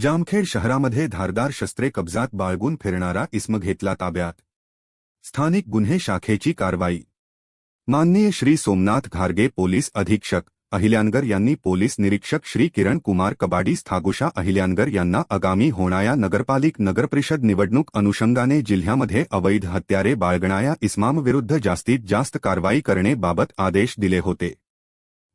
जामखेड शहरामध्ये धारदार शस्त्रे कब्जात बाळगून फिरणारा इस्म घेतला ताब्यात. स्थानिक गुन्हे शाखेची कारवाई. माननीय श्री सोमनाथ घारगे पोलीस अधीक्षक अहिल्यानगर यांनी पोलीस निरीक्षक श्री किरण कुमार कबाडी स्थागुशा अहिल्यानगर यांना आगामी होणाऱ्या नगरपालिक नगरपरिषद निवडणूक अनुषंगाने जिल्ह्यामध्ये अवैध हत्यारे बाळगणाऱ्या इस्मामविरुद्ध जास्तीत जास्त कारवाई करणे आदेश दिले होते.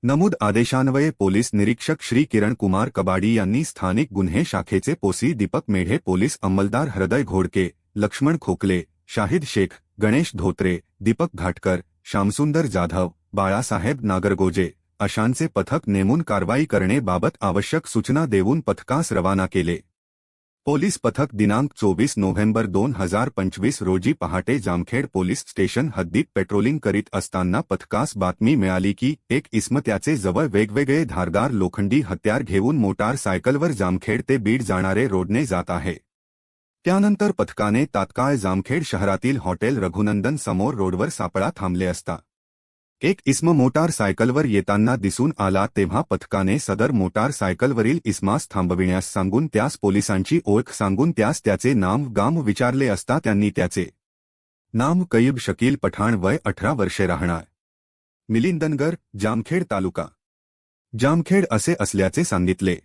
नमूद आदेशान्वये पोलीस निरीक्षक श्री किरण कुमार कबाडी यांनी स्थानिक गुन्हे शाखेचे पोसी दीपक मेढे, पोलीस अंमलदार हृदय घोडके, लक्ष्मण खोकले, शाहिद शेख, गणेश धोत्रे, दीपक घाटकर, श्यामसुंदर जाधव, बाळासाहेब नागरगोजे, अशांचे पथक नेमून कारवाई करण्याबाबत आवश्यक सूचना देऊन पथकास रवाना केले. पोलीस पथक दिनांक चोवीस नोव्हेंबर दोन हज़ार पंचवीस रोजी पहाटे जामखेड पोलीस स्टेशन हद्दीत पेट्रोलिंग करीत असताना पथकास बातमी मिळाली की एक इस्म त्याचे जवळ वेगवेगळे धारदार लोखंडी हत्यार घेऊन मोटार सायकलवर जामखेड ते बीड जाणारे रोडने जात आहे त्यानंतर पथकाने तात्काळ जामखेड शहरातील हॉटेल रघुनंदन समोर रोडवर सापळा थांबले असता एक इस्म मोटार सायकलवर येताना दिसून आला तेव्हा पथकाने सदर मोटार सायकलवरील इस्मास थांबविण्यास सांगून त्यास पोलिसांची ओळख सांगून त्यास त्याचे नाम गाम विचारले असता त्यांनी त्याचे नाम कैब शकील पठाण वय अठरा वर्षे राहणार. मिलिंदनगर जामखेड तालुका. जामखेड असे असल्याचे सांगितले.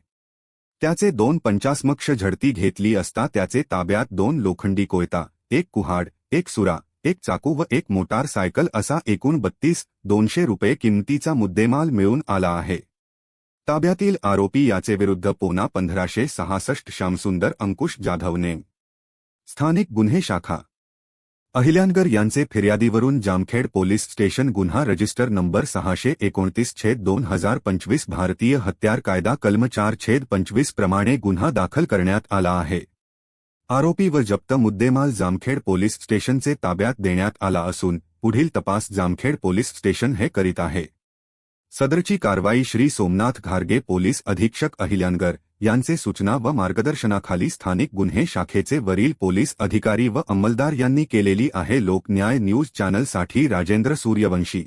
त्याचे दोन पंचास्मक्ष झडती घेतली असता त्याचे ताब्यात दोन लोखंडी कोयता एक कुहाड एक सुरा एक चाकू व एक मोटार सायकल असा एकूण बत्तीस दोनशे रुपये किमतीचा मुद्देमाल मिळून आला आहे. ताब्यातील आरोपी याचे विरुद्ध पोना पंधराशे सहासष्ट श्यामसुंदर अंकुश जाधवने स्थानिक गुन्हे शाखा. अहिल्यानगर यांचे फिर्यादीवरून जामखेड पोलीस स्टेशन गुन्हा रजिस्टर नंबर सहाशे एकोणतीस छेद दोन हजार पंचवीस भारतीय हत्यार कायदा कलम चार छेद पंचवीस प्रमाणे गुन्हा दाखल करण्यात आला आहे. आरोपी व जप्त मुद्देमाल जामखेड पोलीस स्टेशनचे ताब्यात देण्यात आला असून पुढील तपास जामखेड पोलीस स्टेशन हे करीत आहे. सदरची कारवाई श्री सोमनाथ घारगे पोलीस अधीक्षक अहिल्यानगर यांचे सूचना व मार्गदर्शनाखाली स्थानिक गुन्हे शाखेचे वरील पोलीस अधिकारी व अंमलदार यांनी केलेली आहे लोकन्याय न्यूज चॅनलसाठी राजेंद्र सूर्यवंशी.